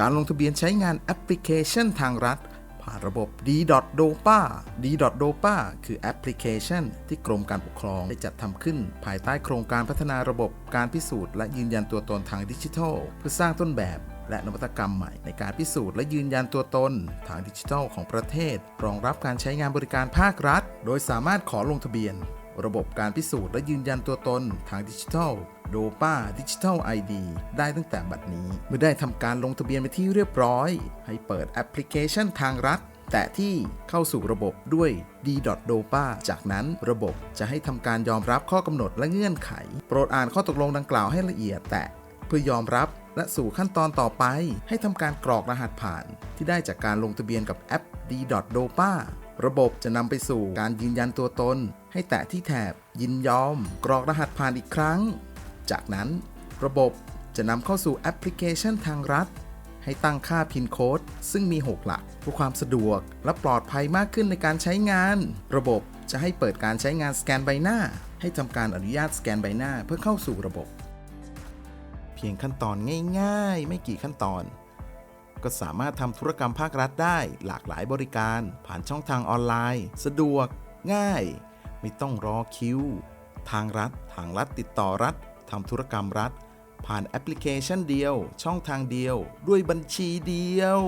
การลงทะเบียนใช้งานแอปพลิเคชันทางรัฐ ผ่านระบบ D.DOPA D.DOPA คือแอปพลิเคชันที่กรมการปกครองได้จัดทำขึ้น ภายใต้โครงการพัฒนาระบบการพิสูจน์และยืนยันตัวตนทางดิจิทัล เพื่อสร้างต้นแบบและนวัตกรรมใหม่ในการพิสูจน์และยืนยันตัวตน ทางดิจิทัลของประเทศ รองรับการใช้งานบริการภาครัฐ โดยสามารถขอลงทะเบียน ระบบการพิสูจน์และยืนยันตัวตนทางดิจิทัลโดป้าดิจิทัล ID ได้ตั้งแต่บัดนี้ เมื่อได้ทำการลงทะเบียนไปที่เรียบร้อย ให้เปิดแอปพลิเคชันทางรัฐ แต่ที่เข้าสู่ระบบด้วย d.dopa จากนั้นระบบจะให้ทำการยอมรับข้อกำหนดและเงื่อนไข โปรดอ่านข้อตกลงดังกล่าวให้ละเอียด แต่เพื่อยอมรับและสู่ขั้นตอนต่อไป ให้ทำการกรอกรหัสผ่าน ที่ได้จากการลงทะเบียนกับแอป d.dopa ระบบจะนำไปสู่การยืนยันตัวตน ให้แตะที่แถบ ยินยอม กรอกรหัสผ่านอีกครั้ง จากนั้นระบบจะนำเข้าสู่แอปพลิเคชันทางรัฐ ให้ตั้งค่าพินโค้ดซึ่งมี 6 หลักเพื่อความสะดวกและปลอดภัยมากขึ้นในการใช้งาน ระบบจะให้เปิดการใช้งานสแกนใบหน้า ให้ทำการอนุญาตสแกนใบหน้าเพื่อเข้าสู่ระบบ เพียงขั้นตอนง่าย ๆ ไม่กี่ขั้นตอน ก็สามารถทำธุรกรรมภาครัฐได้หลากหลายบริการ ผ่านช่องทางออนไลน์ สะดวก ง่าย ไม่ต้องรอคิว ทางรัฐ ทางรัฐติดต่อรัฐทำธุรกรรมรัฐ ผ่านแอปพลิเคชันเดียว ช่องทางเดียว ด้วยบัญชีเดียว